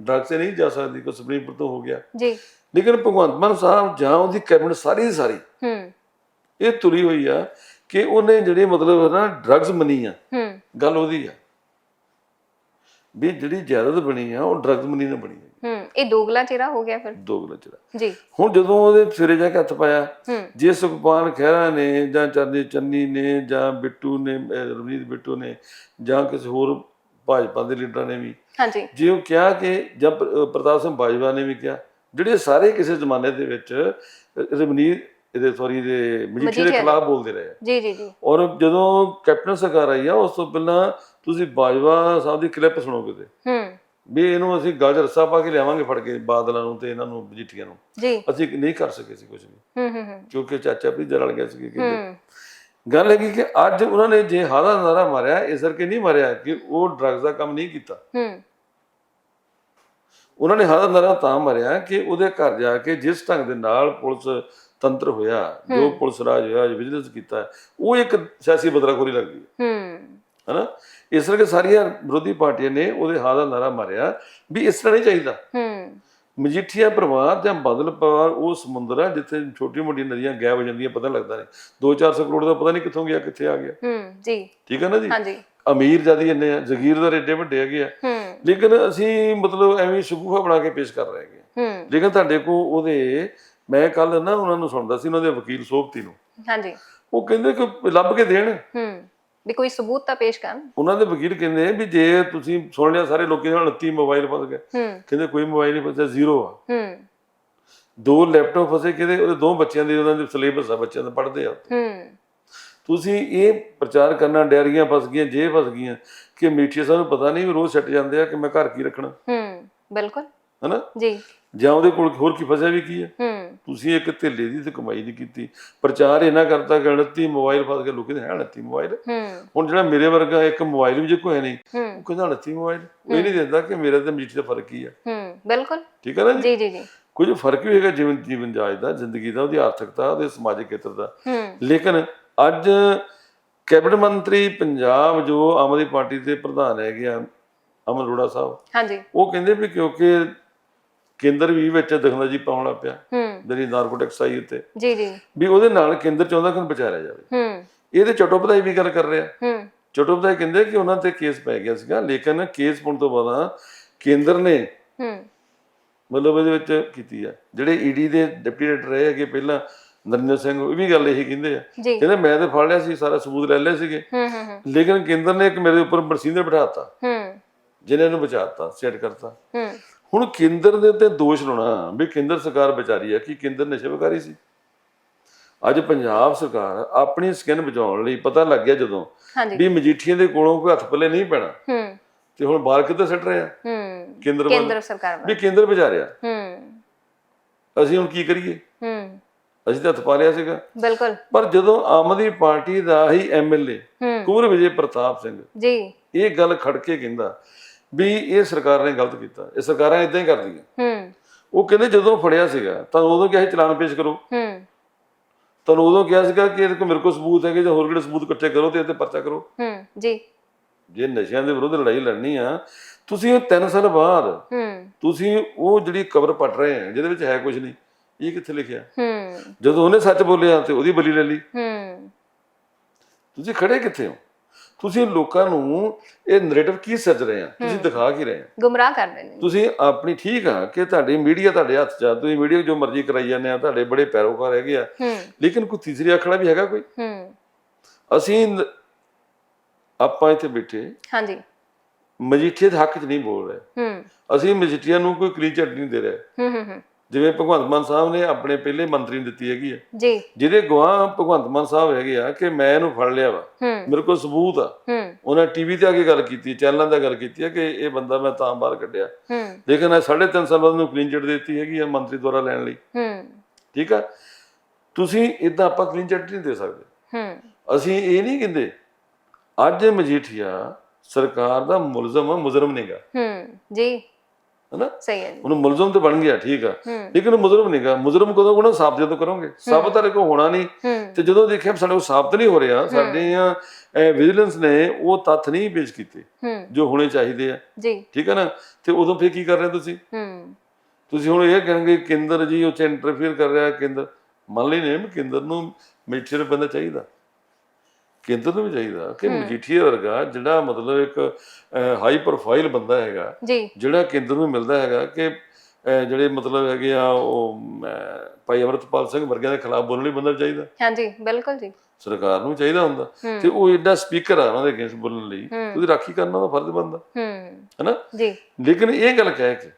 ਡਰਗ ਸੇ ਨਹੀਂ ਜਾ ਸਕਦੀ ਕੋ ਸੁਪਰੀਮ ਕੋਰਟ ਤੋਂ ਹੋ ਗਿਆ। ਜੀ। ਲੇਕਿਨ ਭਗਵੰਤ ਮਾਨ ਸਾਹਿਬ ਜਾਂ ਉਹਦੀ ਕੈਬਨਿਟ ਸਾਰੀ ਦੀ ਸਾਰੀ ਹੂੰ। ਇਹ ਤੁਰੀ ਹੋਈ ਆ ਕਿ ਉਹਨੇ ਜਿਹੜੇ ਮਤਲਬ ਨਾ ਡਰੱਗਸ ਮਨੀ ਆ। ਹੂੰ। ਗੱਲ ਉਹਦੀ ਆ। ਵੀ ਜਿਹੜੀ ਜਾਇਦਾਦ ਬਣੀ ਆ ਉਹ ਡਰੱਗਸ ਨਾਲ ਬਣੀ ਹੈ ਹੂੰ ਇਹ ਦੋਗਲਾ ਚਿਹਰਾ ਹੋ ਗਿਆ ਫਿਰ। ਦੋਗਲਾ ਚਿਹਰਾ। ਜੀ। ਹੁਣ ਜਦੋਂ ਉਹਦੇ ਸਿਰੇ ਜਾ ਕੇ ਹੱਥ ਪਾਇਆ ਜੇ ਸੁਖਪਾਲ ਖਹਿਰਾ ਨੇ ਜਾਂ ਚਰਨੀ ਚੰਨੀ ਨੇ ਜਾਂ ਬਿੱਟੂ ਨੇ ਰਵਨੀਤ ਬਿੱਟੂ ਨੇ ਜਾਂ ਕਿਸੇ ਹੋਰ ਭਾਜਪਾ ਦੇ ਲੀਡਰਾਂ ਨੇ ਵੀ ਹਾਂਜੀ। ਜੇ ਉਹ ਕਿਹਾ ਕਿ ਜਾਂ ਪ੍ਰ- ਅਹ ਪ੍ਰਤਾਪ ਸਿੰਘ ਬਾਜਵਾ ਨੇ ਵੀ ਕਿਹਾ ਜਿਹੜੇ ਸਾਰੇ ਕਿਸੇ ਜ਼ਮਾਨੇ ਦੇ ਵਿੱਚ ਰਵਨੀਤ ਇਹਦੇ ਸੌਰੀ ਦੇ ਮਜੀਠੀਆ ਦੇ। ਖਿਲਾਫ ਬੋਲਦੇ ਰਹੇ। ਜੀ ਜੀ ਜੀ। ਔਰ ਜਦੋਂ ਕੈਪਟਨ ਸਰਕਾਰ ਆਈ ਆ ਉਸ ਤੋਂ ਪਹਿਲਾਂ ਤੁਸੀਂ ਬਾਜਵਾ ਸਾਹਿਬ ਦੀ ਕਲਿੱਪ ਸੁਣੋਗੇ ਤੇ। ਹੂੰ। ਵੀ ਇਹਨੂੰ ਅਸੀਂ ਗਲ 'ਚ ਰੱਸਾ ਪਾ ਕੇ ਲਿਆਵਾਂਗੇ ਫੜ ਕੇ ਬਾਦਲਾਂ ਨੂੰ ਤੇ ਇਹਨਾਂ ਨੂੰ ਮਜੀਠੀਆ ਨੂੰ। ਜੀ। ਅਸੀਂ ਨਹੀਂ ਕਰ ਸਕੇ ਸੀ ਕੁਝ ਵੀ। ਹੂੰ ਹੂੰ ਹੂੰ। ਕਿਉਂਕਿ ਚਾਚਾ ਵੀ ਰਲ ਗਿਆ ਸੀ ਗੱਲ ਹੈਗੀ ਕਿ ਅੱਜ ਉਹਨਾਂ ਨੇ ਜੇ ਹਾਦਾ ਨਾਰਾ ਮਾਰਿਆ ਇਸ ਕਰਕੇ ਨਹੀਂ ਮਾਰਿਆ ਕਿ ਉਹ ਡਰੱਗਸ ਦਾ ਕੰਮ ਨਹੀਂ ਕੀਤਾ। ਹੂੰ। ਉਹਨਾਂ ਨੇ ਹਾਦਾ ਨਾਰਾ ਤਾਂ ਮਾਰਿਆ ਕਿ ਉਹਦੇ ਘਰ ਜਾ ਕੇ ਜਿਸ ਢੰਗ ਦੇ ਨਾਲ ਪੁਲਿਸ ਤੰਤਰ ਹੋਇਆ ਜੋ ਪੁਲਿਸ ਰਾਜ ਹੋਇਆ ਜੋ ਵਿਜੀਲੈਂਸ ਕੀਤਾ ਉਹ ਇੱਕ ਸਿਆਸੀ ਬਦਲਾਖੋਰੀ ਲੱਗਦੀ ਹੈ ਹੂੰ। ਹਨਾ? ਇਸ ਕਰਕੇ ਸਾਰੀਆਂ ਵਿਰੋਧੀ ਪਾਰਟੀਆਂ ਨੇ ਉਹਦੇ ਹਾਦਾ ਨਾਰਾ ਮਾਰਿਆ ਵੀ ਇਸ ਤਰ੍ਹਾਂ ਨਹੀਂ ਚਾਹੀਦਾ। ਹੂੰ। ਮਜੀਠੀਆ ਪਰਿਵਾਰ ਜਾਂ ਬਾਦਲ ਪਰਿਵਾਰ ਉਹ ਸਮੁੰਦਰ ਆ ਜਿੱਥੇ ਛੋਟੀ ਮੋਟੀ ਨਦੀਆਂ ਗਾਇਬ ਹੋ ਜਾਂਦੀਆਂ ਪਤਾ ਲੱਗਦਾ ਨਹੀਂ। 2-400 ਕਰੋੜ ਦਾ ਪਤਾ ਨਹੀਂ ਕਿੱਥੋਂ ਗਿਆ ਕਿੱਥੇ ਆ ਗਿਆ। ਹੂੰ ਜੀ। ਠੀਕ ਹੈ ਨਾ ਜੀ? ਹਾਂਜੀ। ਅਮੀਰ ਜਿਆਦੀ ਇੰਨੇ ਆ ਜ਼ਗੀਰਦਾਰ ਏਡੇ ਵੱਡੇ ਹੈਗੇ ਆ। ਹੂੰ। ਲੇਕਿਨ ਅਸੀਂ ਮਤਲਬ ਐਵੇਂ ਸ਼ਗੂਫਾ ਬਣਾ ਕੇ ਪੇਸ਼ ਕਰ ਰਹੇ ਹੈਗੇ ਹੂੰ। ਲੇਕਿਨ ਤੁਹਾਡੇ ਕੋ ਉਹਦੇ ਮੈਂ ਕੱਲ ਨਾ ਉਹਨਾਂ ਨੂੰ ਸੁਣਦਾ ਸੀ ਉਹਨਾਂ ਦੇ ਵਕੀਲ ਸੋਭਤੀ ਨੂੰ। ਹਾਂਜੀ। ਉਹ ਕਹਿੰਦੇ ਕਿ ਲੱਭ ਕੇ ਦੇਣ। ਹੂੰ। ਵੀ ਕੋਈ ਸਬੂਤ ਤਾਂ ਪੇਸ਼ ਕਰਨ? ਉਹਨਾਂ ਦੇ ਵਕੀਲ ਕਹਿੰਦੇ ਵੀ ਜੇ ਤੁਸੀਂ ਸੁਣ ਲਿਆ ਸਾਰੇ ਲੋਕੀ ਨਾਲ 29 ਮੋਬਾਈਲ ਫਸ ਗਏ। ਕਹਿੰਦੇ ਕੋਈ ਮੋਬਾਈਲ ਨਹੀਂ ਫਸਿਆ ਜ਼ੀਰੋ ਆ। ਹੂੰ। ਦੋ ਲੈਪਟਾਪ ਫਸੇ ਕਿਤੇ ਉਹਦੇ ਦੋ ਬੱਚਿਆਂ ਦੇ ਉਹਨਾਂ ਦੇ ਸਿਲੇਬਸ ਆ ਬੱਚਿਆਂ ਦਾ ਪੜ੍ਹਦੇ ਆ। ਹੂੰ। ਤੁਸੀਂ ਇਹ ਪ੍ਰਚਾਰ ਕਰਨਾ ਡੈਰੀਆਂ ਫਸ ਗਈਆਂ ਜੇ ਫਸ ਗਈਆਂ ਕਿ ਮੀਠੀਆ ਸਾਨੂੰ ਪਤਾ ਨਹੀਂ ਵੀ ਰੋਜ਼ ਛੱਟ ਜਾਂਦੇ ਆ ਕਿ ਮੈਂ ਘਰ ਕੀ ਰੱਖਣਾ। ਹੂੰ ਬਿਲਕੁਲ। ਹਨਾ? ਜੀ। ਜਾਂ ਉਹਦੇ ਕੋਲ ਹੋਰ ਕੀ ਫਸਿਆ ਵੀ ਕੀ ਹੈ ਹੂੰ। ਤੁਸੀਂ ਇੱਕ ਢਿੱਲੇ ਦੀ ਤੇ ਕਮਾਈ ਨਹੀਂ ਕੀਤੀ। ਪ੍ਰਚਾਰ ਇਹਨਾਂ ਕਰਤਾ ਕਿ 29 ਮੋਬਾਈਲ ਫਸ ਗਏ ਲੋਕੀ ਦੇ ਹੈ 29 ਮੋਬਾਈਲ। ਹੁਣ ਜਿਹੜਾ ਮੇਰੇ ਵਰਗਾ ਇੱਕ ਮੋਬਾਈਲ ਵੀ ਜੇ ਕੋਈ ਨਹੀਂ ਉਹ ਕਹਿੰਦਾ 29 ਮੋਬਾਈਲ। ਉਹ ਨਹੀਂ ਦਿੰਦਾ ਕਿ ਮੇਰਾ ਤੇ ਮੀਠੀ ਦਾ ਫ਼ਰਕ ਕੀ ਹੈ ਹੂੰ ਬਿਲਕੁਲ। ਠੀਕ ਹੈ ਨਾ ਜੀ? ਜੀ ਜੀ ਜੀ। ਕੁਝ ਫ਼ਰਕ ਵੀ ਹੈਗਾ ਜੀਵਨ ਜੀਵਨ ਜਾਜ ਦਾ ਜ਼ਿੰਦਗੀ ਦਾ ਉਹਦੀ ਆਰਥਿਕਤਾ ਉਹਦੇ ਸਮਾਜਿਕ ਖੇਤਰ ਦਾ। ਲੇਕਿਨ ਅੱਜ ਕੈਬਨਿਟ ਮੰਤਰੀ ਪੰਜਾਬ ਜੋ ਆਮ ਆਦਮੀ ਪਾਰਟੀ ਦੇ ਪ੍ਰਧਾਨ ਹੈਗੇ ਆ ਅਮਨ ਅਰੋੜਾ ਸਾਹਿਬ ਹਾਂਜੀ। ਉਹ ਕਹਿੰਦੇ ਵੀ ਕਿਉਂਕਿ ਕੇਂਦਰ ਵੀ ਵਿੱਚ ਦਖਲਅੰਦਾਜ਼ੀ ਪਾਉਣ ਲੱਗ ਪਿਆ। ਹੂੰ। ਜਿਹੜੀ ਨਾਰਕੋਟਿਕਸ ਆਈ ਉੱਤੇ। ਜੀ ਜੀ। ਵੀ ਉਹਦੇ ਨਾਲ ਕੇਂਦਰ ਚਾਹੁੰਦਾ ਕਿ ਉਹਨੂੰ ਬਚਾਇਆ ਜਾਵੇ। ਹੂੰ। ਇਹਦੇ ਚਟੋਪਧਾਈ ਵੀ ਗੱਲ ਕਰ ਰਿਹਾ। ਹੂੰ। ਚਟੋਪਧਾਈ ਕਹਿੰਦੇ ਕਿ ਉਹਨਾਂ ਤੇ ਕੇਸ ਪੈ ਗਿਆ ਸੀਗਾ ਲੇਕਿਨ ਕੇਸ ਪਾਉਣ ਤੋਂ ਬਾਅਦ ਕੇਂਦਰ ਨੇ ਹੂੰ। ਮਤਲਬ ਇਹਦੇ ਵਿੱਚ ਕੀਤੀ ਆ। ਜਿਹੜੇ ਈਡੀ ਦੇ ਡਿਪਟੀ ਡਾਇਰੈਕਟਰ ਰਹੇ ਹੈਗੇ ਪਹਿਲਾਂ ਨਰਿੰਦਰ ਸਿੰਘ ਇਹ ਵੀ ਗੱਲ ਇਹੀ ਕਹਿੰਦੇ ਆ। ਕਹਿੰਦੇ ਮੈਂ ਤੇ ਫੜ ਲਿਆ ਸੀ ਸਾਰਾ ਸਬੂਤ ਲੈ ਲਏ ਸੀਗੇ। ਹੂੰ ਹੂੰ ਹੂੰ। ਲੇਕਿਨ ਕੇਂਦਰ ਨੇ ਇੱਕ ਮੇਰੇ ਉੱਪਰ ਬਰਸੀਂਦਰ ਬਿਠਾਤਾ ਹੂੰ। ਜਿਹਨੇ ਇਹਨੂੰ ਬਚਾਤਾ ਸੈੱਟ ਕਰਤਾ। ਹੂੰ। ਹੁਣ ਕੇਂਦਰ ਦੇ ਉੱਤੇ ਦੋਸ਼ ਲਾਉਣਾ ਵੀ ਕੇਂਦਰ ਸਰਕਾਰ ਵਿਚਾਰੀ ਹੈ ਕਿ ਕੇਂਦਰ ਨਸ਼ੇ ਵਿਕਾਰੀ ਸੀ। ਅੱਜ ਪੰਜਾਬ ਸਰਕਾਰ ਆਪਣੀ ਸਕਿਨ ਬਚਾਉਣ ਲਈ ਪਤਾ ਲੱਗ ਗਿਆ ਜਦੋਂ ਵੀ ਮਜੀਠੀਆਂ ਦੇ ਕੋਲੋਂ ਕੋਈ ਹੱਥ ਪੱਲੇ ਨਹੀਂ ਪੈਣਾ। ਹੂੰ। ਤੇ ਹੁਣ ਬਾਹਰ ਕਿੱਧਰ ਸੱਟ ਰਹੇ ਹੂੰ। ਕੇਂਦਰ ਵੱਲ। ਕੇਂਦਰ ਸਰਕਾਰ ਵੱਲ। ਵੀ ਕੇਂਦਰ ਵਿਚਾਰਿਆ। ਹੂੰ। ਅਸੀਂ ਹੁਣ ਕੀ ਕਰੀਏ? ਹੂੰ। ਅਸੀਂ ਤਾਂ ਹੱਥ ਪਾ ਲਿਆ ਸੀਗਾ। ਬਿਲਕੁਲ। ਪਰ ਜਦੋਂ ਆਮ ਆਦਮੀ ਪਾਰਟੀ ਦਾ ਹੀ ਐਮਐਲਏ ਕੁੰਵਰ ਵਿਜੇ ਪ੍ਰਤਾਪ ਸਿੰਘ ਜੀ। ਇਹ ਗੱਲ ਖੜ ਕੇ ਕਹਿੰਦਾ ਵੀ ਇਹ ਸਰਕਾਰ ਨੇ ਗਲਤ ਕੀਤਾ। ਇਹ ਸਰਕਾਰਾਂ ਇਦਾਂ ਹੀ ਕਰਦੀਆਂ। ਹੂੰ। ਉਹ ਕਹਿੰਦੇ ਜਦੋਂ ਫੜਿਆ ਸੀਗਾ ਤਾਂ ਉਦੋਂ ਕਿਹਾ ਸੀ ਚਲਾਨ ਪੇਸ਼ ਕਰੋ। ਹੂੰ। ਤੁਹਾਨੂੰ ਉਦੋਂ ਕਿਹਾ ਸੀਗਾ ਕਿ ਇਹਦੇ ਕੋਲ ਮੇਰੇ ਕੋਲ ਸਬੂਤ ਹੈਗੇ ਜਾਂ ਹੋਰ ਕਿਹੜੇ ਸਬੂਤ ਇਕੱਠੇ ਕਰੋ ਤੇ ਇਹ ਤੇ ਪਰਚਾ ਕਰੋ। ਹੂੰ ਜੀ। ਜੇ ਨਸ਼ਿਆਂ ਦੇ ਵਿਰੁੱਧ ਲੜਾਈ ਲੜਨੀ ਆ ਤੁਸੀਂ ਉਹ 3 ਸਾਲ ਬਾਅਦ ਹੂੰ। ਤੁਸੀਂ ਉਹ ਜਿਹੜੀ ਕਬਰ ਪਟ ਰਹੇ ਆ ਜਿਹਦੇ ਵਿੱਚ ਹੈ ਕੁਝ ਨਹੀਂ ਇਹ ਕਿੱਥੇ ਲਿਖਿਆ? ਹੂੰ। ਜਦੋਂ ਉਹਨੇ ਸੱਚ ਬੋਲਿਆ ਤੇ ਉਹਦੀ ਬਲੀ ਲੈ ਲਈ। ਹੂੰ। ਤੁਸੀਂ ਖੜੇ ਕਿੱਥੇ ਹੋ? ਤੁਸੀਂ ਲੋਕਾਂ ਨੂੰ ਇਹ ਨੈਰੇਟਿਵ ਕੀ ਸੱਜ ਰਹੇ ਆ? ਤੁਸੀਂ ਦਿਖਾ ਕੀ ਰਹੇ ਆ? ਗੁੰਮਰਾਹ ਕਰ ਰਹੇ ਨੇ। ਤੁਸੀਂ ਆਪਣੀ ਠੀਕ ਆ ਕਿ ਤੁਹਾਡੀ ਮੀਡੀਆ ਤੁਹਾਡੇ ਹੱਥ 'ਚ ਆ ਤੁਸੀਂ ਮੀਡੀਆ ਜੋ ਮਰਜ਼ੀ ਕਰਾਈ ਜਾਂਦੇ ਆ ਤੁਹਾਡੇ ਬੜੇ ਪੈਰੋਕਾਰ ਹੈਗੇ ਆ। ਲੇਕਿਨ ਕੋਈ ਤੀਸਰੀ ਅਖੜਾ ਵੀ ਹੈਗਾ ਕੋਈ? ਅਸੀਂ ਆਪਾਂ ਇੱਥੇ ਬੈਠੇ। ਹਾਂਜੀ। ਮਜੀਠੀਏ ਦੇ ਹੱਕ 'ਚ ਨਹੀਂ ਬੋਲ ਰਹੇ। ਅਸੀਂ ਮਜੀਠੀਆ ਨੂੰ ਕੋਈ ਕਲੀਨ ਚਿੱਟ ਨਹੀਂ ਦੇ ਰਹੇ। ਜਿਵੇਂ ਭਗਵੰਤ ਮਾਨ ਸਾਹਿਬ ਨੇ ਆਪਣੇ ਪਹਿਲੇ ਮੰਤਰੀ ਨੂੰ ਦਿੱਤੀ ਹੈਗੀ ਆ। ਜੀ। ਜਿਹਦੇ ਗਵਾਹ ਭਗਵੰਤ ਮਾਨ ਸਾਹਿਬ ਹੈਗੇ ਆ ਕਿ ਮੈਂ ਇਹਨੂੰ ਫੜ ਲਿਆ ਵਾ। ਹੂੰ। ਮੇਰੇ ਕੋਲ ਸਬੂਤ ਆ। ਹੂੰ। ਉਹਨਾਂ ਟੀਵੀ ਤੇ ਆ ਕੇ ਗੱਲ ਕੀਤੀ ਚੈਨਲਾਂ ਤੇ ਗੱਲ ਕੀਤੀ ਹੈ ਕਿ ਇਹ ਬੰਦਾ ਮੈਂ ਤਾਂ ਬਾਹਰ ਕੱਢਿਆ। ਹੂੰ। ਲੇਕਿਨ ਇਹ ਸਾਢੇ ਤਿੰਨ ਸਾਲ ਬਾਅਦ ਨੂੰ ਕਲੀਨ ਚਿੱਟ ਦਿੱਤੀ ਹੈਗੀ ਆ ਮੰਤਰੀ ਦੁਆਰਾ ਲੈਣ ਲਈ। ਹੂੰ। ਠੀਕ ਆ? ਤੁਸੀਂ ਇਦਾਂ ਆਪਾਂ ਕਲੀਨ ਚਿੱਟ ਨਹੀਂ ਦੇ ਸਕਦੇ। ਹੂੰ। ਅਸੀਂ ਇਹ ਨਹੀਂ ਕਹਿੰਦੇ ਅੱਜ ਮਜੀਠੀਆ ਸਰਕਾਰ ਦਾ ਮੁਲਜ਼ਮ ਮੁਜਰਮ ਨਹੀਂਗਾ ਹੂੰ। ਜੀ। ਹੈਨਾ? ਸਹੀ ਹੈ ਉਹਨੂੰ ਮੁਲਜ਼ਮ ਤੇ ਬਣ ਗਿਆ ਠੀਕ ਆ। ਲੇਕਿਨ ਉਹ ਮੁਜਰਮ ਨਹੀਂਗਾ ਮੁਜਰਮ ਕਦੋਂ ਕੋਣਾ ਸਾਬਤ ਜਦੋਂ ਕਰੋਗੇ? ਸਾਬਤ ਤੁਹਾਡੇ ਕੋਲ ਹੋਣਾ ਨਹੀਂ ਤੇ ਜਦੋਂ ਦੇਖਿਆ ਸਾਡੇ ਕੋਲ ਸਾਬਤ ਨਹੀਂ ਹੋ ਰਿਹਾ ਸਾਡੀਆਂ ਵਿਜੀਲੈਂਸ ਨੇ ਉਹ ਤੱਥ ਨਹੀਂ ਪੇਸ਼ ਕੀਤੇ ਜੋ ਹੋਣੇ ਚਾਹੀਦੇ ਆ। ਜੀ। ਠੀਕ ਹੈ ਨਾ? ਤੇ ਉਦੋਂ ਫੇਰ ਕੀ ਕਰ ਰਹੇ ਤੁਸੀਂ? ਤੁਸੀਂ ਹੁਣ ਇਹ ਕਹਿੰਗੇ ਕੇਂਦਰ ਜੀ ਉਹ ਚ ਇੰਟਰਫੇਅਰ ਕਰ ਰਿਹਾ ਕੇਂਦਰ। ਮੰਨ ਲਈ ਨੇ ਕੇਂਦਰ ਨੂੰ ਮਜੀਠੀਆ ਬੰਦਾ ਚਾਹੀਦਾ। ਕੇਂਦਰ ਨੂੰ ਵੀ ਚਾਹੀਦਾ ਕਿ ਮਜੀਠੀਆ ਵਰਗਾ ਜਿਹੜਾ ਮਤਲਬ ਇੱਕ ਹਾਈ ਪ੍ਰੋਫਾਈਲ ਬੰਦਾ ਹੈਗਾ ਜਿਹੜਾ ਕੇਂਦਰ ਨੂੰ ਮਿਲਦਾ ਹੈਗਾ ਕਿ ਜਿਹੜੇ ਮਤਲਬ ਹੈਗੇ ਆ ਉਹ ਭਾਈ ਅਮਰਤਪਾਲ ਸਿੰਘ ਵਰਗਿਆਂ ਦੇ ਖਿਲਾਫ ਬੋਲਣ ਲਈ ਬੰਦਾ ਚਾਹੀਦਾ। ਹਾਂਜੀ ਬਿਲਕੁਲ ਜੀ। ਸਰਕਾਰ ਨੂੰ ਚਾਹੀਦਾ ਹੁੰਦਾ। ਤੇ ਉਹ ਐਡਾ ਸਪੀਕਰ ਆ ਉਹਨਾਂ ਦੇ ਅਗੇਂਸਟ ਬੋਲਣ ਲਈ। ਉਹਦੀ ਰਾਖੀ ਕਰਨਾ ਉਹਦਾ ਫਰਜ਼ ਬਣਦਾ। ਹੂੰ। ਹੈਨਾ? ਜੀ। ਲੇਕਿਨ ਇਹ ਗੱਲ ਕਹਿ ਕੇ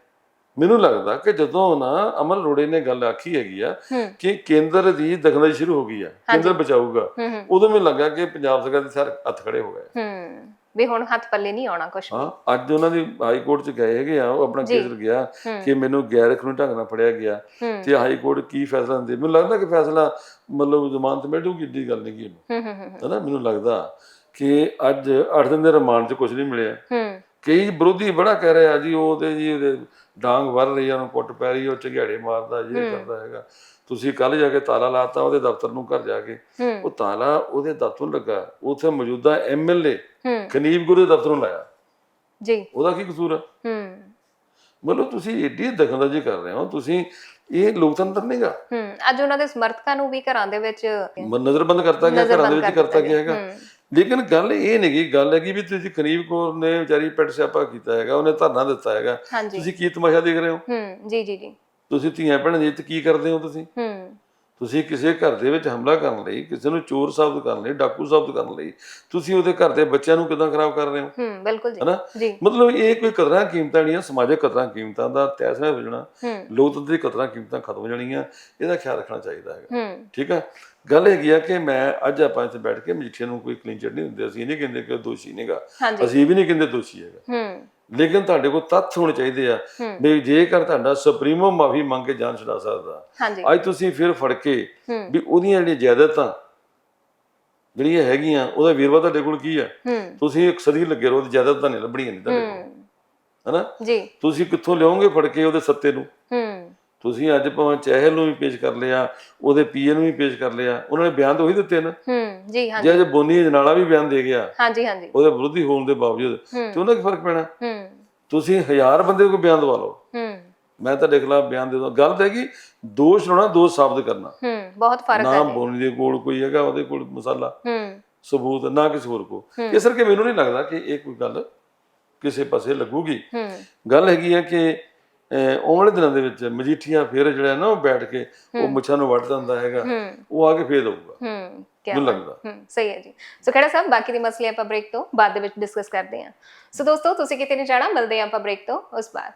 ਮੈਨੂੰ ਲੱਗਦਾ ਕਿ ਜਦੋਂ ਨਾ ਅਮਰ ਰੋੜੇ ਨੇ ਗੱਲ ਆਖੀ ਹੈਗੀ ਆ ਕਿ ਕੇਂਦਰ ਦੀ ਦਖਲਅੰਦਾਜ਼ੀ ਸ਼ੁਰੂ ਹੋ ਗਈ ਆ ਕੇਂਦਰ ਬਚਾਊਗਾ ਉਦੋਂ ਮੈਨੂੰ ਲੱਗਾ ਕਿ ਪੰਜਾਬ ਸਰਕਾਰ ਦੇ ਸਾਰੇ ਹੱਥ ਖੜੇ ਹੋ ਗਏ। ਹੂੰ ਵੀ ਹੁਣ ਹੱਥ ਪੱਲੇ ਨਹੀਂ ਆਉਣਾ ਕੁਛ ਹਾਂ ਅੱਜ ਉਹਨਾਂ ਦੀ ਹਾਈ ਕੋਰਟ ਚ ਗਏ ਹੈਗੇ ਆ ਉਹ ਆਪਣਾ ਕੇਸ ਗਿਆ। ਕਿ ਮੈਨੂੰ ਗੈਰ ਕਾਨੂੰਨੀ ਢੰਗ ਨਾਲ ਫੜਿਆ ਗਿਆ। ਤੇ ਹਾਈ ਕੋਰਟ ਕੀ ਫੈਸਲਾ ਦਿੰਦੇ? ਮੈਨੂੰ ਲੱਗਦਾ ਕਿ ਫੈਸਲਾ ਮਤਲਬ ਜ਼ਮਾਨਤ ਮਿਲ ਜੂਗੀ ਏਡੀ ਗੱਲ ਨਹੀਂ ਕੀ ਇਹਨੂੰ ਹੂੰ ਹੂੰ ਹੂੰ ਹਨਾ? ਮੈਨੂੰ ਲੱਗਦਾ ਕਿ ਅੱਜ 8 ਦਿਨ ਦੇ ਰਿਮਾਂਡ 'ਚ ਕੁਝ ਨਹੀਂ ਮਿਲਿਆ। ਹੂੰ। ਕਈ ਵਿਰੋਧੀ ਬੜਾ ਕਹਿ ਰਹੇ ਜੀ ਉਹ ਤੇ ਜੀ ਉਹਦੇ ਡਾਂਗ ਵਰ ਰਹੀ ਆ ਉਹਨੂੰ ਕੁੱਟ ਪੈ ਰਹੀ ਉਹ ਝਗੜੇ ਮਾਰਦਾ ਇਹ ਕਰਦਾ ਹੈਗਾ। ਤੁਸੀਂ ਕੱਲ ਜਾ ਕੇ ਤਾਲਾ ਲਾਤਾ ਉਹਦੇ ਦਫ਼ਤਰ ਨੂੰ ਘਰ ਜਾ ਕੇ। ਹੂੰ। ਉਹ ਤਾਲਾ ਉਹਦੇ ਦਫ਼ਤਰ ਲੱਗਾ। ਉੱਥੇ ਮੌਜੂਦਾ ਐਮਐਲਏ ਹੂੰ। ਖਨੀਬ ਗੁਰੂ ਦੇ ਦਫ਼ਤਰ ਨੂੰ ਲਾਇਆ। ਜੀ। ਉਹਦਾ ਕੀ ਕਸੂਰ ਆ? ਹੂੰ। ਮਤਲਬ ਤੁਸੀਂ ਏਡੀ ਦਖਲਅੰਦਾਜ਼ੀ ਕਰ ਰਹੇ ਹੋ ਤੁਸੀਂ ਇਹ ਲੋਕਤੰਤਰ ਨਹੀਂਗਾ ਹੂੰ। ਅੱਜ ਉਹਨਾਂ ਦੇ ਸਮਰਥਕਾਂ ਨੂੰ ਵੀ ਘਰਾਂ ਦੇ ਵਿੱਚ ਨਜ਼ਰਬੰਦ ਕਰਤਾ ਗਿਆ ਘਰਾਂ ਦੇ ਵਿੱਚ ਕਰ ਕਰਤਾ ਗਿਆ ਹੈਗਾ। ਹੂੰ। ਲੇਕਿਨ ਗੱਲ ਇਹ ਨਹੀਂ ਗੀ ਗੱਲ ਹੈਗੀ ਵੀ ਤੁਸੀਂ ਖਨੀਬ ਕੌਰ ਨੇ ਵਿਚਾਰੀ ਪੈਟ ਸਿਆਪਾ ਕੀਤਾ ਹੈਗਾ ਉਹਨੇ ਧਰਨਾ ਦਿੱਤਾ ਹੈਗਾ। ਹਾਂਜੀ। ਤੁਸੀਂ ਕੀ ਤਮਾਸ਼ਾ ਦੇਖ ਰਹੇ ਹੋ? ਹੂੰ ਜੀ ਜੀ ਜੀ। ਤੁਸੀਂ ਧੀਆਂ ਭੈਣਾਂ ਦੀ ਇੱਜ਼ਤ ਕੀ ਕਰਦੇ ਹੋ ਤੁਸੀਂ? ਹੂੰ। ਤੁਸੀਂ ਕਿਸੇ ਘਰ ਦੇ ਵਿੱਚ ਹਮਲਾ ਕਰਨ ਲਈ ਕਿਸੇ ਨੂੰ ਚੋਰ ਸਾਬਤ ਕਰਨ ਲਈ ਡਾਕੂ ਸਾਬਤ ਕਰਨ ਲਈ ਤੁਸੀਂ ਉਹਦੇ ਘਰ ਦੇ ਬੱਚਿਆਂ ਨੂੰ ਕਿਦਾਂ ਖਰਾਬ ਕਰ ਰਹੇ ਹੋ? ਹੂੰ ਬਿਲਕੁਲ ਜੀ। ਹਨਾ? ਜੀ। ਮਤਲਬ ਇਹ ਕੋਈ ਕਦਰਾਂ ਕੀਮਤਾਂ ਨਹੀਂ ਆ ਸਮਾਜਿਕ ਕਦਰਾਂ ਕੀਮਤਾਂ ਦਾ ਤੈਸਰਾ ਹੋ ਜਾਣਾ। ਹੂੰ। ਲੋਕਤੰਤਰ ਦੀ ਕਦਰਾਂ ਕੀਮਤਾਂ ਖਤਮ ਹੋ ਜਾਣੀਆਂ ਇਹਦਾ ਖਿਆਲ ਰੱਖਣਾ ਚਾਹੀਦਾ ਹੈਗਾ। ਹੂੰ। ਠੀਕ ਆ? ਗੱਲ ਹੈਗੀ ਆ ਕਿ ਮੈਂ ਅੱਜ ਆਪਾਂ ਇੱਥੇ ਬੈਠ ਕੇ ਮਜੀਠੀਆ ਨੂੰ ਕੋਈ ਕਲੀਨ ਚਿੱਟ ਨਹੀਂ ਦਿੰਦੇ ਅਸੀਂ ਇਹ ਨਹੀਂ ਕਹਿੰਦੇ ਕਿ ਉਹ ਦੋਸ਼ੀ ਨਹੀਂਗਾ ਅਸੀਂ ਇਹ ਵੀ ਨਹੀਂ ਕਹਿੰਦੇ ਦੋਸ਼ੀ ਹੈਗਾ। ਹੂੰ। ਲੇਕਿਨ ਤੁਹਾਡੇ ਕੋਲ ਤੱਥ ਹੋਣੇ ਚਾਹੀਦੇ ਆ। ਵੀ ਜੇਕਰ ਤੁਹਾਡਾ ਸੁਪਰੀਮੋ ਮਾਫੀ ਮੰਗ ਕੇ ਜਾਨ ਛੁਡਾ ਸਕਦਾ। ਅੱਜ ਤੁਸੀਂ ਫਿਰ ਫੜ ਕੇ ਵੀ ਉਹਦੀਆਂ ਜਿਹੜੀਆਂ ਜਾਇਦਾਦਾਂ ਜਿਹੜੀਆਂ ਹੈਗੀਆਂ ਉਹਦਾ ਵੀਰਵਾ ਤੁਹਾਡੇ ਕੋਲ ਕੀ ਆ? ਤੁਸੀਂ ਇੱਕ ਸਦੀ ਲੱਗੇ ਰਹੋ ਉਹਦੀ ਜਾਇਦਾਦਾਂ ਨਹੀਂ ਲੱਭਣੀਆਂ ਨਹੀਂ ਤੁਹਾਡੇ ਕੋਲ। ਹਨਾ? ਜੀ। ਤੁਸੀਂ ਕਿੱਥੋਂ ਲਿਆਓਗੇ ਫੜ ਕੇ ਉਹਦੇ ਸੱਤੇ ਨੂੰ? ਹੂੰ। ਤੁਸੀਂ ਅੱਜ ਭਾਵੇਂ ਚਹਿਲ ਨੂੰ ਵੀ ਪੇਸ਼ ਕਰ ਲਿਆ ਉਹਦੇ ਪੀਏ ਨੂੰ ਵੀ ਪੇਸ਼ ਕਰ ਲਿਆ ਉਹਨਾਂ ਨੇ ਬਿਆਨ ਤਾਂ ਉਹੀ ਦਿੱਤੇ ਨਾ। ਹੂੰ ਜੀ ਹਾਂਜੀ। ਜੇ ਅੱਜ ਬੋਨੀ ਜਨਾਲਾ ਵੀ ਬਿਆਨ ਦੇ ਗਿਆ ਹਾਂਜੀ ਹਾਂਜੀ। ਉਹਦੇ ਵਿਰੋਧੀ ਹੋਣ ਦੇ ਬਾਵਜੂਦ ਹੂੰ। ਤੇ ਉਹਨਾਂ ਕੀ ਫ਼ਰਕ ਪੈਣਾ? ਹੂੰ। ਤੁਸੀਂ ਹਜ਼ਾਰ ਬੰਦੇ ਕੋਲ ਬਿਆਨ ਦਵਾ ਲਓ। ਹੂੰ। ਮੈਂ ਤੁਹਾਡੇ ਖਿਲਾਫ ਬਿਆਨ ਦੇ ਦਵਾਂ ਗੱਲ ਤਾਂ ਹੈਗੀ ਦੋਸ਼ ਲਾਉਣਾ ਦੋਸ਼ ਸਾਬਤ ਕਰਨਾ। ਹੂੰ ਬਹੁਤ ਫ਼ਰਕ ਨਾ ਹੈ ਜੀ। ਬੋਨੀ ਦੇ ਕੋਲ ਕੋਈ ਹੈਗਾ ਉਹਦੇ ਕੋਲ ਮਸਾਲਾ ਹੂੰ। ਸਬੂਤ ਨਾ ਕਿਸੇ ਹੋਰ ਕੋ ਹੂੰ। ਇਸ ਕਰਕੇ ਮੈਨੂੰ ਨਹੀਂ ਲੱਗਦਾ ਕਿ ਇਹ ਕੋਈ ਗੱਲ ਕਿਸੇ ਪਾਸੇ ਲੱਗੂਗੀ। ਹੂੰ। ਗੱਲ ਹੈਗੀ ਹੈ ਕਿ ਆਉਣ ਵਾਲੇ ਦਿਨਾਂ ਦੇ ਵਿੱਚ ਮਜੀਠੀਆਂ ਫਿਰ ਜਿਹੜਾ ਨਾ ਉਹ ਬੈਠ ਕੇ ਉਹ ਮੁੱਛਾਂ ਨੂੰ ਵੱਢ ਦਿੰਦਾ ਹੈਗਾ। ਉਹ ਆ ਕੇ ਫੇਰ ਦਊਗਾ। ਹੂੰ ਕੀ ਮੈਨੂੰ ਲੱਗਦਾ। ਹੂੰ ਸਹੀ ਹੈ ਜੀ। ਸੋ ਖੜਾ ਸਾਹਿਬ ਬਾਕੀ ਦੀ ਮਸਲੇ ਆਪਾਂ ਬ੍ਰੇਕ ਤੋਂ ਬਾਅਦ ਦੇ ਵਿੱਚ ਡਿਸਕਸ ਕਰਦੇ ਹਾਂ। ਸੋ ਦੋਸਤੋ ਤੁਸੀਂ ਕਿਤੇ ਨਹੀਂ ਜਾਣਾ ਮਿਲਦੇ ਹਾਂ ਆਪਾਂ ਬ੍ਰੇਕ ਤੋਂ ਉਸ ਬਾਅਦ।